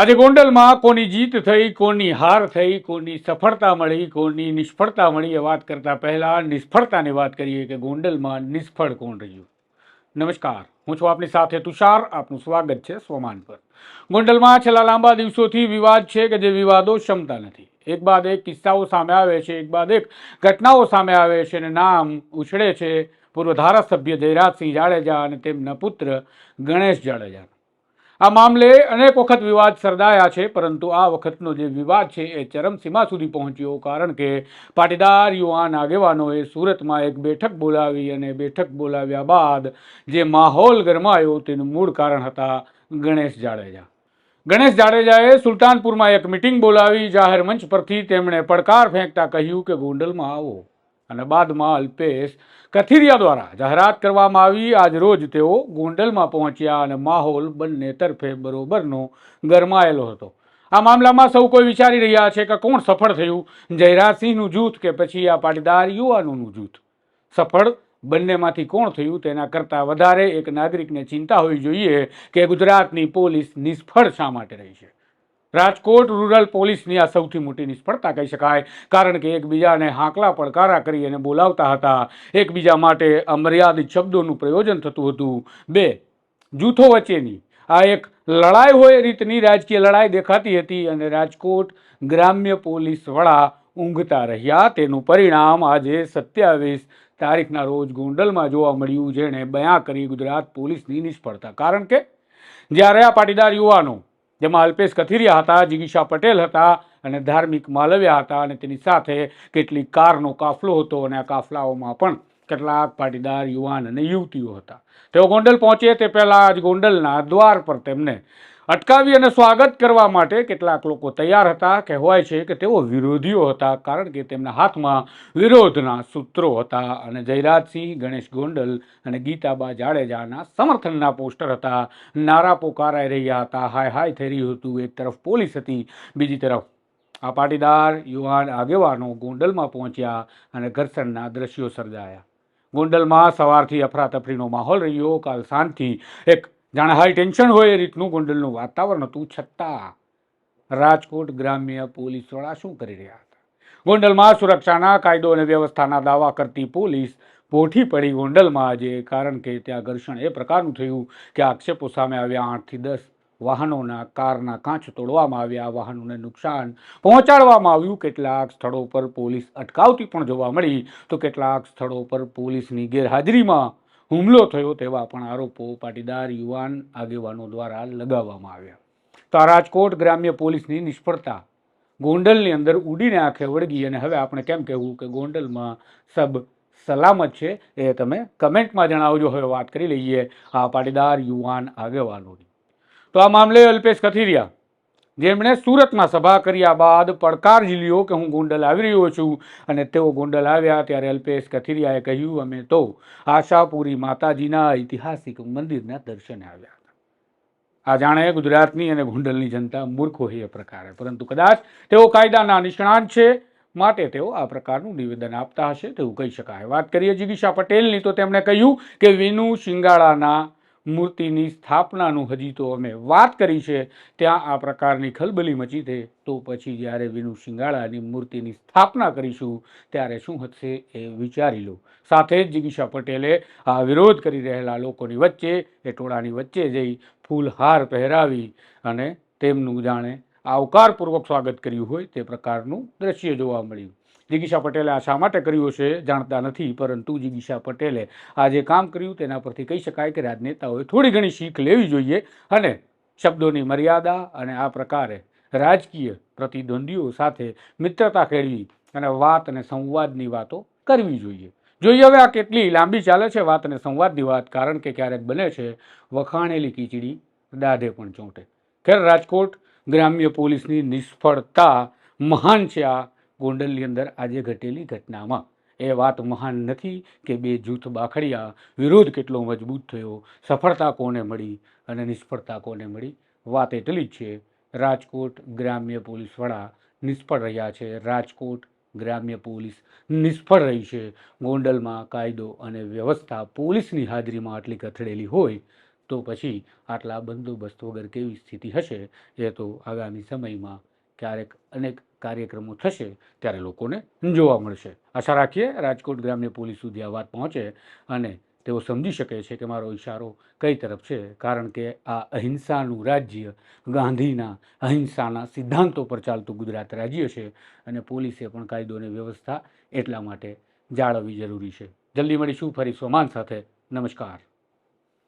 આજે ગોંડલમાં કોની જીત થઈ, કોની હાર થઈ, કોની સફળતા મળી, કોની નિષ્ફળતા મળી એ વાત કરતા પહેલા નિષ્ફળતાની વાત કરીએ કે ગોંડલમાં નિષ્ફળ કોણ રહ્યું? નમસ્કાર, હું છું આપની સાથે તુષાર, આપનું સ્વાગત છે સોમાન પર. ગોંડલમાં છેલ્લા લાંબા દિવસોથી વિવાદ છે કે જે વિવાદો ક્ષમતા નથી. એક બાદ એક કિસ્સાઓ સામે આવે છે, એક બાદ એક ઘટનાઓ સામે આવે છે અને નામ ઉછળે છે. પૂર્વ ધારાસભ્ય જયરાજસિંહ જાડેજા અને તેમના પુત્ર ગણેશ જાડેજા. આ મામલે અનેક વખત વિવાદ સર્જાયા છે, પરંતુ આ વખતનો જે વિવાદ છે એ ચરમસીમા સુધી પહોંચ્યો, કારણ કે પાટીદાર યુવાન આગેવાનોએ સુરતમાં એક બેઠક બોલાવી અને બેઠક બોલાવ્યા બાદ જે માહોલ ગરમાયો તેનું મૂળ કારણ હતા ગણેશ જાડેજા. ગણેશ જાડેજાએ સુલતાનપુરમાં એક મિટિંગ બોલાવી, જાહેર મંચ પરથી તેમણે પડકાર ફેંકતા કહ્યું કે ગોંડલમાં આવો. અને બાદમાં અલ્પેશ કથિરિયા દ્વારા જાહેરાત કરવામાં આવી. આજ રોજ તેઓ ગોંડલમાં પહોંચ્યા અને માહોલ બંને તરફે બરોબરનો ગરમાયેલો હતો. આ મામલામાં સૌ કોઈ વિચારી રહ્યા છે કે કોણ સફળ થયું? જયરાજસિંહનું જૂથ કે પછી આ પાટીદાર યુવાનોનું જૂથ? સફળ બંનેમાંથી કોણ થયું? તેના કરતાં વધારે એક નાગરિકને ચિંતા હોવી જોઈએ કે ગુજરાતની પોલીસ નિષ્ફળ શા માટે રહી છે? રાજકોટ રૂરલ પોલીસની આ સૌથી મોટી નિષ્ફળતા કહી શકાય. કારણ કે એકબીજાને હાંકલા પડકારા કરી અને બોલાવતા હતા. એકબીજા માટે અમર્યાદિત શબ્દોનું પ્રયોજન થતું હતું. બે, જૂથો વચ્ચેની આ એક લડાઈ હોય રીતની રાજકીય લડાઈ દેખાતી હતી અને રાજકોટ ગ્રામ્ય પોલીસ વડા ઊંઘતા રહ્યા. તેનું પરિણામ આજે સત્યાવીસ તારીખના રોજ ગોંડલમાં જોવા મળ્યું, જેણે બયા કરી ગુજરાત પોલીસની નિષ્ફળતા. કારણ કે જ્યારે આ પાટીદાર યુવાનો જેમાં અલ્પેશ કથિરિયા હતા, જિગીશા પટેલ હતા અને ધાર્મિક માલવ્યા હતા અને તેની સાથે કેટલીક કારનો કાફલો હતો અને આ કાફલાઓમાં પણ કેટલાક પાટીદાર યુવાન અને યુવતીઓ હતા. તેઓ ગોંડલ પહોંચે તે પહેલાં જ ગોંડલના દ્વાર પર તેમને અટકાવી અને સ્વાગત કરવા માટે કેટલાક લોકો તૈયાર હતા, કહેવાય છે કે તેઓ વિરોધીઓ હતા, કારણ કે તેમના હાથમાં વિરોધના સૂત્રો હતા અને જયરાજસિંહ, ગણેશ ગોંડલ અને ગીતાબા જાડેજાના સમર્થનના પોસ્ટર હતા. નારા પોકારાઈ રહ્યા હતા. હાય હાય થઈ રહ્યું હતું. એક તરફ પોલીસ હતી, બીજી તરફ આ પાટીદાર યુવાન આગેવાનો ગોંડલમાં પહોંચ્યા અને ઘર્ષણના દ્રશ્યો સર્જાયા. ગોંડલમાં સવારથી અફરાતફરીનો માહોલ રહ્યો. કાલ સાંજથી એક જાણે હાઈ ટેન્શન હોય એ રીતનું ગોંડલનું વાતાવરણ હતું. છતાં રાજકોટ ગ્રામ્ય પોલીસવાળા શું કરી રહ્યા હતા? ગોંડલમાં સુરક્ષાના કાયદો અને વ્યવસ્થાના દાવા કરતી પોલીસ પોઠી પડી ગોંડલમાં આજે, કારણ કે ત્યાં ઘર્ષણ એ પ્રકારનું થયું કે આક્ષેપો સામે આવ્યા આઠથી દસ વાહનોના કારના કાચ તોડવામાં આવ્યા. વાહનોને નુકસાન પહોંચાડવામાં આવ્યું. કેટલાક સ્થળો પર પોલીસ અટકાવતી પણ જોવા મળી. તો કેટલાક સ્થળો પર પોલીસની ગેરહાજરીમાં હુમલો થયો તેવા પણ આરોપો પાટીદાર, યુવાન આગેવાનો દ્વારા લગાવવામાં આવ્યા. તો આ રાજકોટ ગ્રામ્ય પોલીસની નિષ્ફળતા ગોંડલની અંદર ઉડીને આંખે વળગી અને હવે આપણે કેમ કહેવું કે ગોંડલમાં સબ સલામત છે એ તમે કમેન્ટમાં જણાવજો. હવે વાત કરી લઈએ આ પાટીદાર, યુવાન આગેવાનોની. તો આ મામલે અલ્પેશ કથિરિયા જેમણે સુરતમાં સભા કર્યા બાદ પડકાર ઝીલ્યો કે હું ગોંડલ આવી રહ્યો છું અને તેઓ ગોંડલ આવ્યા ત્યારે અલ્પેશ કથિરિયાએ કહ્યું, અમે તો આશાપુરી માતાજીના ઐતિહાસિક મંદિરના દર્શને આવ્યા આ જાણે ગુજરાતની અને ગોંડલની જનતા મૂર્ખો એ પ્રકારે. પરંતુ કદાચ તેઓ કાયદાના નિષ્ણાત છે માટે તેઓ આ પ્રકારનું નિવેદન આપતા હશે તેવું કહી શકાય. વાત કરીએ જિગીશા પટેલની, તો તેમણે કહ્યું કે વિનુ શિંગાળાના મૂર્તિની સ્થાપનાનું હજી તો અમે વાત કરી છે, ત્યાં આ પ્રકારની ખલબલી મચી છે. તો પછી જ્યારે વિનુ શિંગાળાની મૂર્તિની સ્થાપના કરીશું, ત્યારે શું હશે એ વિચારી લો. સાથે જ જિગીશા પટેલે આ વિરોધ કરી રહેલા લોકોની વચ્ચે, એ ટોળાની વચ્ચે જઈ ફૂલહાર પહેરાવી અને તેમનું જાણે આવકારપૂર્વક સ્વાગત કર્યું હોય તે પ્રકારનું દ્રશ્ય જોવા મળ્યું. જિગીશા પટેલે આ શા માટે કર્યું છે જાણતા નથી, પરંતુ જિગીશા પટેલે આ જે કામ કર્યું, તેના પરથી કહી શકાય કે રાજનેતાઓએ થોડી ઘણી શીખ લેવી જોઈએ અને શબ્દોની મર્યાદા અને આ પ્રકારે રાજકીય પ્રતિદ્વંદીઓ સાથે મિત્રતા કેળવી અને વાત અને સંવાદની વાતો કરવી જોઈએ. જોઈએ હવે આ કેટલી લાંબી ચાલે છે વાત અને સંવાદની વાત, કારણ કે ક્યારેક બને છે વખાણેલી ખીચડી દાઢે પણ ચોંટે. ખેર રાજકોટ ગ્રામ્ય પોલીસની નિષ્ફળતા મહાન છે આ ગોંડલની અંદર આજે ઘટેલી ઘટનામાં. એ વાત મહાન નથી કે બે જૂથ બાખડ્યા, વિરોધ કેટલો મજબૂત થયો, સફળતા કોને મળી અને નિષ્ફળતા કોને મળી? વાત એટલી જ છે, રાજકોટ ગ્રામ્ય પોલીસ વડા નિષ્ફળ રહ્યા છે. રાજકોટ ગ્રામ્ય પોલીસ નિષ્ફળ રહી છે. ગોંડલમાં કાયદો અને વ્યવસ્થા પોલીસની હાજરીમાં આટલી કથળેલી હોય તો પછી આટલા બંદોબસ્ત વગર કેવી સ્થિતિ હશે? એ તો આગામી સમયમાં ક્યારેક અનેક કાર્યક્રમો થશે, ત્યારે લોકોને જોવા મળશે. આશા રાખીએ રાજકોટ ગ્રામ્ય પોલીસ સુધી આ વાત પહોંચે અને તેઓ સમજી શકે છે કે મારો ઇશારો કઈ તરફ છે, કારણ કે આ અહિંસાનું રાજ્ય ગાંધીના અહિંસાના સિદ્ધાંતો પર ચાલતું ગુજરાત રાજ્ય છે અને પોલીસે પણ કાયદો અને વ્યવસ્થા એટલા માટે જાળવવી જરૂરી છે. જલ્દી મળીશું ફરી સોમાન સાથે. નમસ્કાર.